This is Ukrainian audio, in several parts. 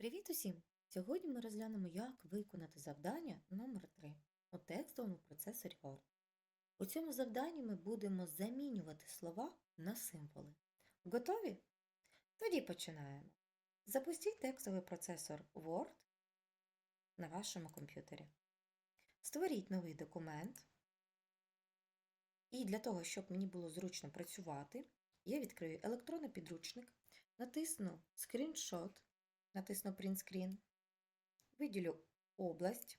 Привіт усім! Сьогодні ми розглянемо, як виконати завдання номер 3 у текстовому процесорі Word. У цьому завданні ми будемо замінювати слова на символи. Готові? Тоді починаємо. Запустіть текстовий процесор Word на вашому комп'ютері. Створіть новий документ. І для того, щоб мені було зручно працювати, я відкрию електронний підручник, натисну скріншот натисну Print виділю область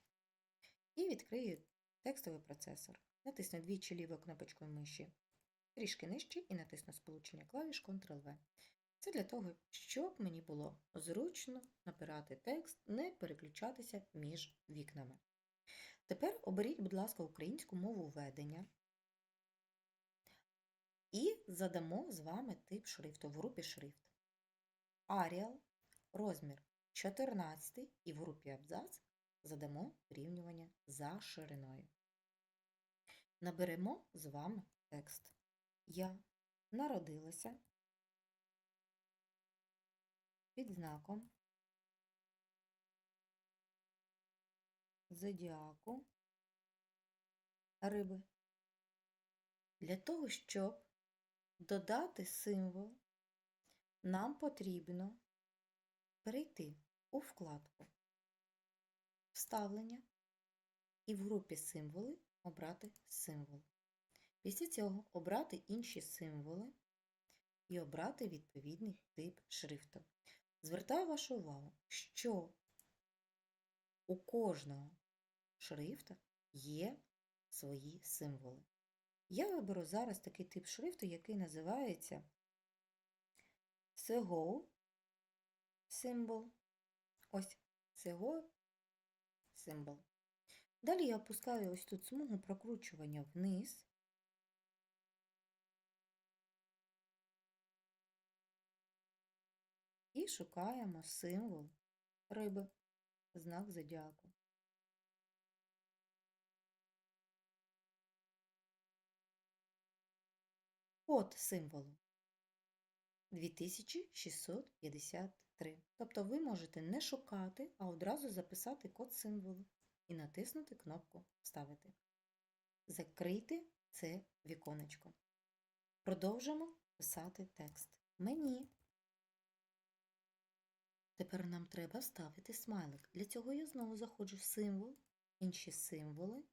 і відкрию текстовий процесор. Натисну двічі лівою кнопочкою миші, трішки нижче і натисну сполучення клавіш Ctrl-V. Це для того, щоб мені було зручно набирати текст, не переключатися між вікнами. Тепер оберіть, будь ласка, українську мову введення і задамо з вами тип шрифту в групі шрифт. Arial розмір 14 і в групі абзац задамо рівнювання за шириною. Наберемо з вами текст. Я народилася під знаком зодіаку риби. Для того, щоб додати символ, нам потрібно перейти у вкладку Вставлення і в групі символи обрати символ. Після цього обрати інші символи і обрати відповідний тип шрифту. Звертаю вашу увагу, що у кожного шрифта є свої символи. Я виберу зараз такий тип шрифту, який називається SEGO символ. Ось цього символ. Далі я опускаю ось тут смугу прокручування вниз. І шукаємо символ риби, знак зодіаку. Код символу 2653. Тобто ви можете не шукати, а одразу записати код символу і натиснути кнопку Вставити. Закрийте це віконечко. Продовжимо писати текст. Мені. Тепер нам треба вставити смайлик. Для цього я знову заходжу в символ, інші символи.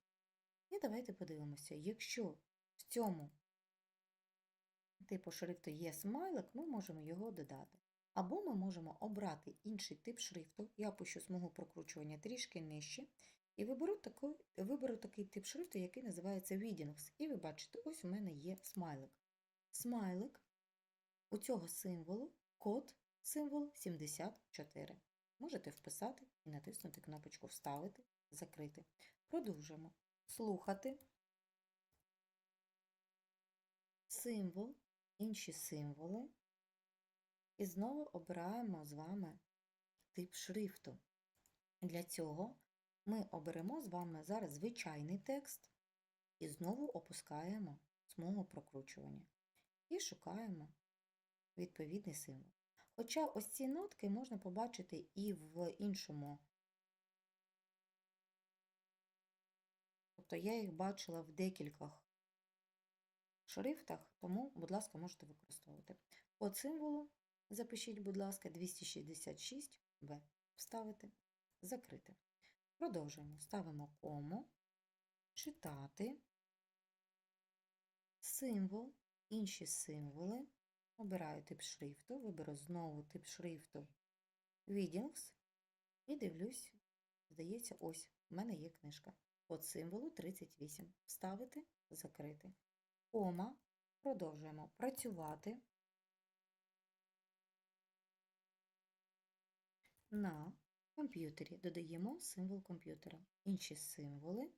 І давайте подивимося, якщо в цьому типу шрифту є смайлик, ми можемо його додати. Або ми можемо обрати інший тип шрифту, я пущу смугу прокручування трішки нижче, і виберу такий, виберу такий тип шрифту, який називається Widings. І ви бачите, ось у мене є смайлик. Смайлик у цього символу код символ 74. Можете вписати і натиснути кнопочку Вставити, закрити. Продовжуємо слухати. Символ інші символи. І знову обираємо з вами тип шрифту. Для цього ми оберемо з вами зараз звичайний текст і знову опускаємо смугу прокручування. І шукаємо відповідний символ. Хоча ось ці нотки можна побачити і в іншому. Тобто я їх бачила в декількох шрифтах, тому, будь ласка, можете використовувати. Код символу запишіть, будь ласка, 266В. Вставити, закрити. Продовжуємо. Ставимо кому, читати, символ, інші символи. Обираю тип шрифту, виберу знову тип шрифту Readings і дивлюсь, здається, ось, в мене є книжка. Код символу 38. Вставити, закрити. Кома. Продовжуємо працювати на комп'ютері. Додаємо символ комп'ютера. Інші символи.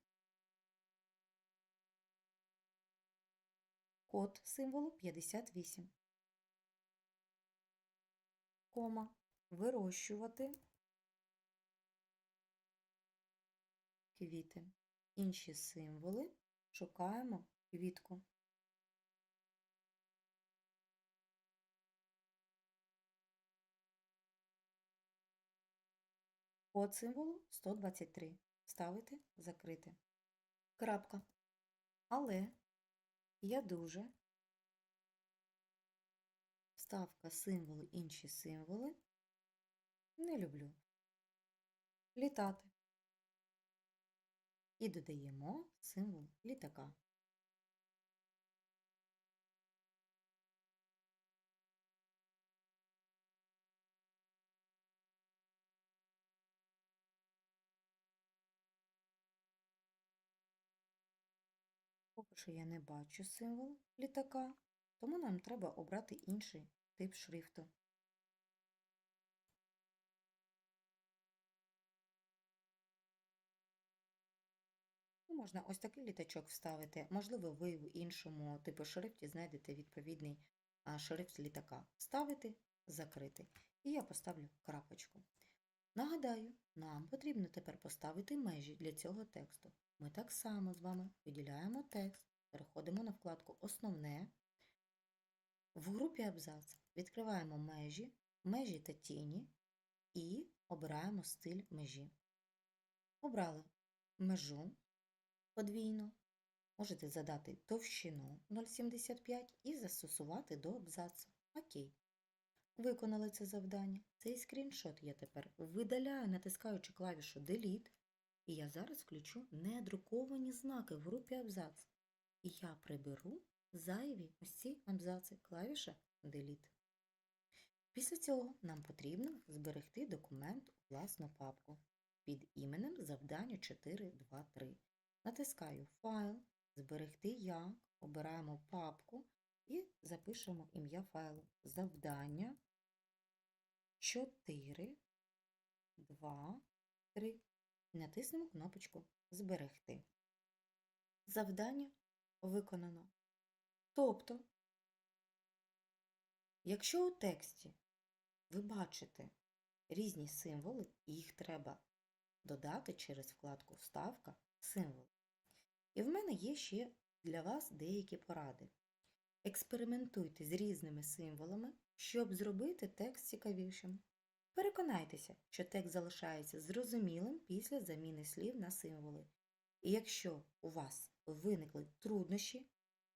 Код символу 58. Кома. Вирощувати квіти. Інші символи шукаємо квітку. Код символу 123. Ставити, закрити. Крапка. Але я дуже. Вставка символи, інші символи. Не люблю. Літати. І додаємо символ літака. Що я не бачу символ літака, тому нам треба обрати інший тип шрифту. Ну, Можна ось такий літачок вставити. Можливо, ви в іншому типу шрифті знайдете відповідний шрифт літака. Вставити, закрити. І я поставлю крапочку. Нагадаю, нам потрібно тепер поставити межі для цього тексту. Ми так само з вами виділяємо текст, переходимо на вкладку Основне. В групі Абзац відкриваємо межі, межі та тіні і обираємо стиль межі. Обрали межу подвійну, можете задати товщину 0,75 і застосувати до абзацу. Окей. Виконали це завдання. Цей скріншот я тепер видаляю, натискаючи клавішу Delete, і я зараз включу недруковані знаки в групі абзац. І я приберу зайві ці абзаци клавіша Delete. Після цього нам потрібно зберегти документ у власну папку під іменем завдання 423. Натискаю Файл, Зберегти як, обираємо папку і запишемо ім'я файлу завдання 4, 2, 3. Натиснемо кнопочку Зберегти. Завдання виконано. Тобто, якщо у тексті ви бачите різні символи, їх треба додати через вкладку Вставка символ. І в мене є ще для вас деякі поради. Експериментуйте з різними символами, щоб зробити текст цікавішим. Переконайтеся, що текст залишається зрозумілим після заміни слів на символи. І якщо у вас виникли труднощі,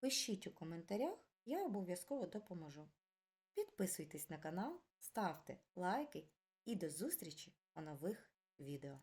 пишіть у коментарях, я обов'язково допоможу. Підписуйтесь на канал, ставте лайки і до зустрічі у нових відео.